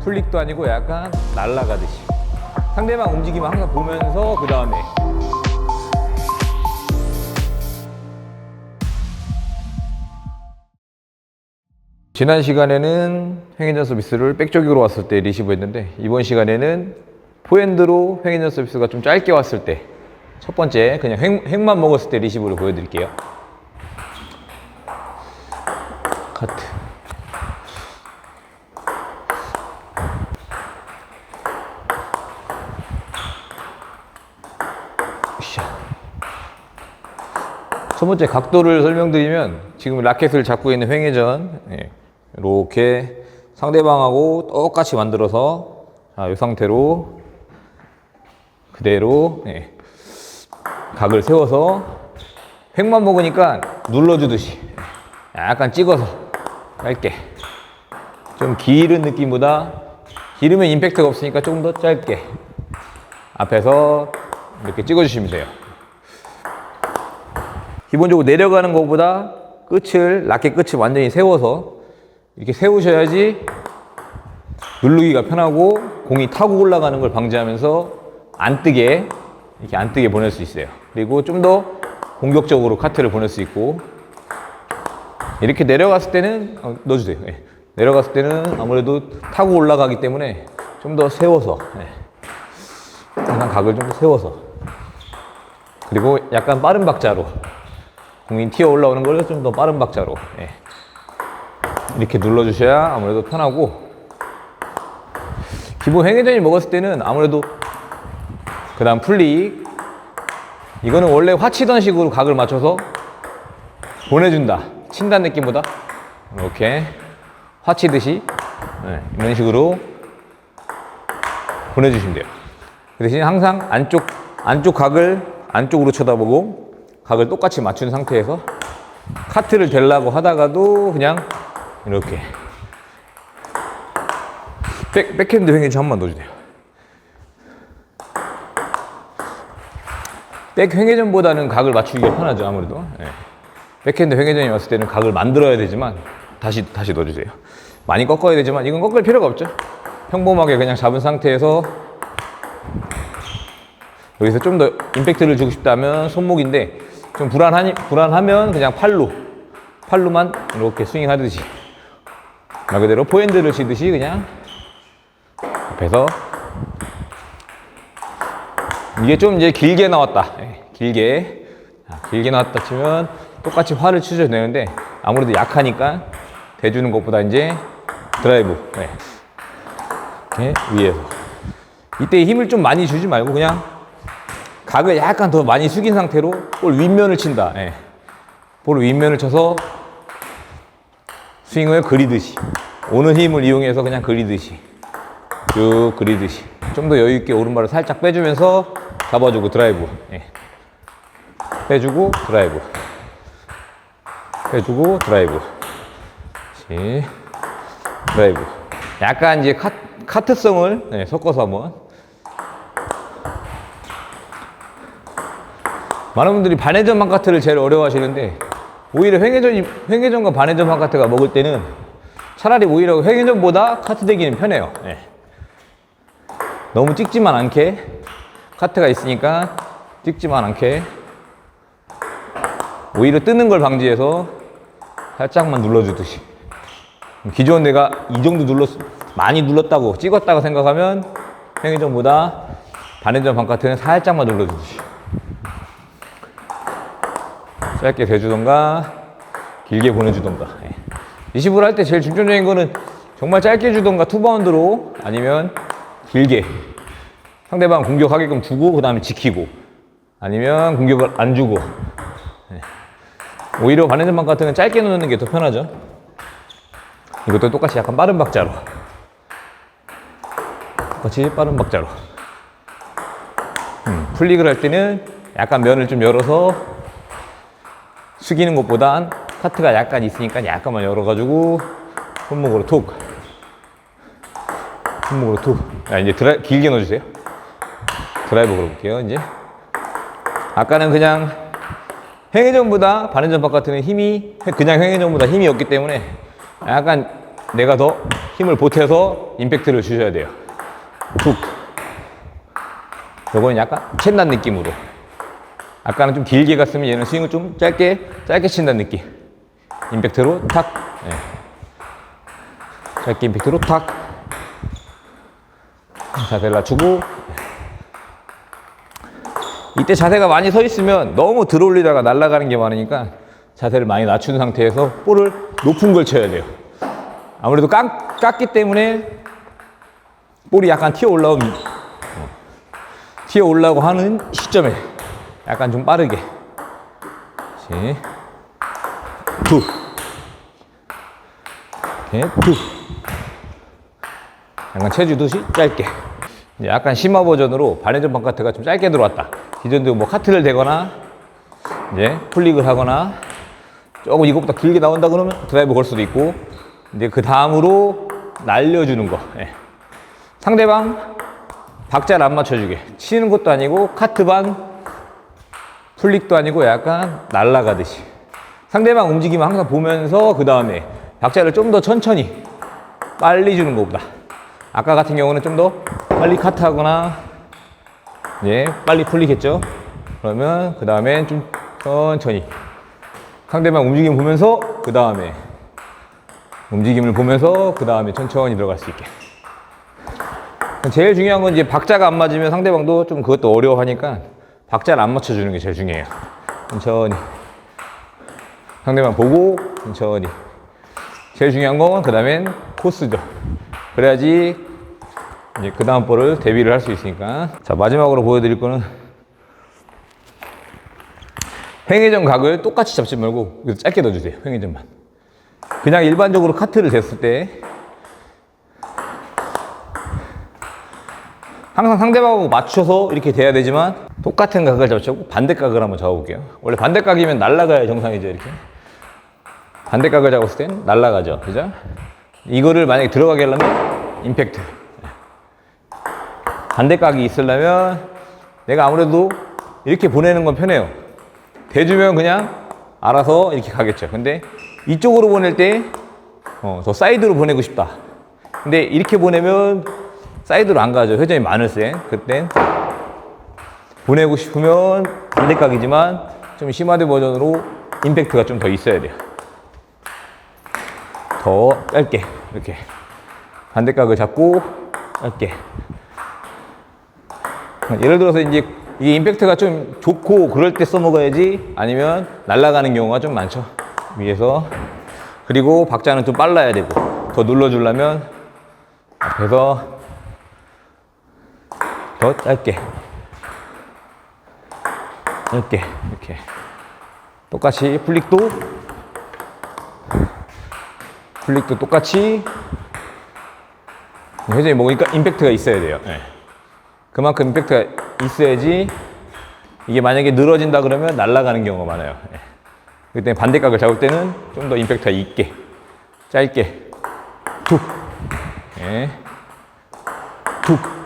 풀릭도 아니고 약간 날아가듯이. 상대방 움직임을 항상 보면서 그 다음에. 지난 시간에는 횡회전 서비스를 백쪽으로 왔을 때 리시브 했는데 이번 시간에는 포핸드로 횡회전 서비스가 좀 짧게 왔을 때 첫 번째 그냥 횡, 횡만 먹었을 때 리시브를 보여드릴게요. 카트 첫 번째 각도를 설명드리면 지금 라켓을 잡고 있는 횡회전 예, 이렇게 상대방하고 똑같이 만들어서 자, 이 상태로 그대로 예, 각을 세워서 횡만 먹으니까 눌러주듯이 약간 찍어서 짧게 좀 길은 느낌보다 길으면 임팩트가 없으니까 조금 더 짧게 앞에서 이렇게 찍어주시면 돼요. 기본적으로 내려가는 것보다 끝을 라켓 끝을 완전히 세워서 이렇게 세우셔야지 누르기가 편하고 공이 타고 올라가는 걸 방지하면서 안 뜨게 이렇게 안 뜨게 보낼 수 있어요. 그리고 좀 더 공격적으로 카트를 보낼 수 있고 이렇게 내려갔을 때는 어, 넣어주세요. 예. 내려갔을 때는 아무래도 타고 올라가기 때문에 좀 더 세워서 예. 약간 각을 좀더 세워서 그리고 약간 빠른 박자로 공이 튀어 올라오는 걸 좀 더 빠른 박자로. 예. 이렇게 눌러주셔야 아무래도 편하고. 기본 횡회전이 먹었을 때는 아무래도 그 다음 풀릭 이거는 원래 화치던 식으로 각을 맞춰서 보내준다. 친다는 느낌보다. 이렇게 화치듯이. 네, 이런 식으로 보내주시면 돼요. 그 대신 항상 안쪽 안쪽 각을 안쪽으로 쳐다보고 각을 똑같이 맞춘 상태에서 카트를 대려고 하다가도 그냥 이렇게. 백, 백핸드 횡회전 한번 넣어주세요. 백 횡회전보다는 각을 맞추기가 편하죠 아무래도. 예. 백핸드 횡회전이 왔을 때는 각을 만들어야 되지만 다시 다시 넣어주세요. 많이 꺾어야 되지만 이건 꺾을 필요가 없죠. 평범하게 그냥 잡은 상태에서 여기서 좀 더 임팩트를 주고 싶다면 손목인데 좀 불안하니 불안하면 그냥 팔로 팔로만 이렇게 스윙하듯이 말 그대로 포핸드를 치듯이 그냥 앞에서 이게 좀 이제 길게 나왔다. 예, 길게. 자, 길게 나왔다 치면 똑같이 활을 치셔도 되는데 아무래도 약하니까 대주는 것보다 이제 드라이브. 예. 이렇게 위에서. 이때 힘을 좀 많이 주지 말고 그냥 각을 약간 더 많이 숙인 상태로 볼 윗면을 친다. 예. 볼 윗면을 쳐서 스윙을 그리듯이 오는 힘을 이용해서 그냥 그리듯이 쭉 그리듯이 좀 더 여유 있게 오른발을 살짝 빼주면서 잡아주고 드라이브 예. 빼주고 드라이브 빼주고 드라이브 그렇지. 드라이브 약간 이제 카, 카트성을 예, 섞어서 한번 많은 분들이 반회전 바카트를 제일 어려워하시는데 오히려 횡회전이 횡회전과 반회전 바카트가 먹을 때는 차라리 오히려 횡회전보다 카트 대기는 편해요. 예. 너무 찍지만 않게 카트가 있으니까 찍지만 않게 오히려 뜨는 걸 방지해서 살짝만 눌러주듯이 기존 내가 이 정도 눌렀 많이 눌렀다고 찍었다고 생각하면 횡회전보다 반회전 반카트는 살짝만 눌러주듯이 짧게 대주던가 길게 보내주던가. 예. 리시브를 할 때 제일 중점적인 거는 정말 짧게 주던가 투바운드로 아니면 길게 상대방 공격하게끔 주고 그 다음에 지키고 아니면 공격을 안 주고. 예. 오히려 반해전방 같은 건 짧게 넣는 게 더 편하죠. 이것도 똑같이 약간 빠른 박자로. 똑같이 빠른 박자로. 음, 풀릭을 할 때는 약간 면을 좀 열어서 숙이는 것보단 카트가 약간 있으니까 약간만 열어가지고 손목으로 톡 손목으로 툭. 아, 이제 드라 길게 넣어주세요. 드라이버 걸어볼게요, 이제. 아까는 그냥 횡회전보다 반회전 바깥은 힘이, 그냥 횡회전보다 힘이 없기 때문에 약간 내가 더 힘을 보태서 임팩트를 주셔야 돼요. 툭. 요거는 약간 챈다는 느낌으로. 아까는 좀 길게 갔으면 얘는 스윙을 좀 짧게, 짧게 친다는 느낌. 임팩트로 탁. 예. 짧게 임팩트로 탁. 자세를 낮추고. 이때 자세가 많이 서 있으면 너무 들어올리다가 날아가는 게 많으니까 자세를 많이 낮춘 상태에서 볼을 높은 걸 쳐야 돼요. 아무래도 깎, 깎기 때문에 볼이 약간 튀어 올라오면 어, 튀어 올라오고 하는 시점에 약간 좀 빠르게. 그렇지 두. 이렇게 두. 약간 체주 듯이 짧게. 이제 약간 심화 버전으로 반회전 바카트가 좀 짧게 들어왔다. 기존도 뭐 카트를 대거나 이제 플릭을 하거나 조금 이것보다 길게 나온다 그러면 드라이브 걸 수도 있고 이제 그 다음으로 날려주는 거. 예. 상대방 박자를 안 맞춰주게. 치는 것도 아니고 카트 반 플릭도 아니고 약간 날아가듯이. 상대방 움직임을 항상 보면서 그 다음에 박자를 좀 더 천천히 빨리 주는 것보다. 아까 같은 경우는 좀 더 빨리 카트하거나 예 빨리 플릭했죠? 그러면 그 다음엔 좀 천천히. 상대방 움직임 보면서 그 다음에 움직임을 보면서 그 다음에 천천히 들어갈 수 있게. 제일 중요한 건 이제 박자가 안 맞으면 상대방도 좀 그것도 어려워하니까 박자를 안 맞춰주는 게 제일 중요해요. 천천히. 상대방 보고 천천히. 제일 중요한 건 그 다음엔 코스죠. 그래야지 이제 그 다음 볼을 대비를 할 수 있으니까. 자, 마지막으로 보여드릴 거는 횡회전 각을 똑같이 잡지 말고 짧게 넣어주세요. 횡회전만. 그냥 일반적으로 카트를 댔을 때 항상 상대방하고 맞춰서 이렇게 돼야 되지만 똑같은 각을 잡고 반대 각을 한번 잡아볼게요. 원래 반대 각이면 날아가야 정상이죠, 이렇게. 반대 각을 잡았을 땐 날아가죠, 그죠? 이거를 만약에 들어가게 하려면 임팩트. 반대 각이 있으려면 내가 아무래도 이렇게 보내는 건 편해요. 대주면 그냥 알아서 이렇게 가겠죠. 근데 이쪽으로 보낼 때, 어, 저 사이드로 보내고 싶다. 근데 이렇게 보내면 사이드로 안 가죠. 회전이 많을 때. 그땐 보내고 싶으면 반대각이지만 좀 심화된 버전으로 임팩트가 좀 더 있어야 돼요. 더 짧게 이렇게. 반대각을 잡고 짧게. 예를 들어서 이제 이게 임팩트가 좀 좋고 그럴 때 써먹어야지 아니면 날아가는 경우가 좀 많죠. 위에서. 그리고 박자는 좀 빨라야 되고 더 눌러주려면 앞에서 더 짧게 짧게 이렇게. 똑같이 플릭도. 플릭도 똑같이. 회전이 먹으니까 임팩트가 있어야 돼요. 예. 그만큼 임팩트가 있어야지 이게 만약에 늘어진다 그러면 날아가는 경우가 많아요. 예. 그때 반대각을 잡을 때는 좀 더 임팩트가 있게 짧게. 툭. 예. 툭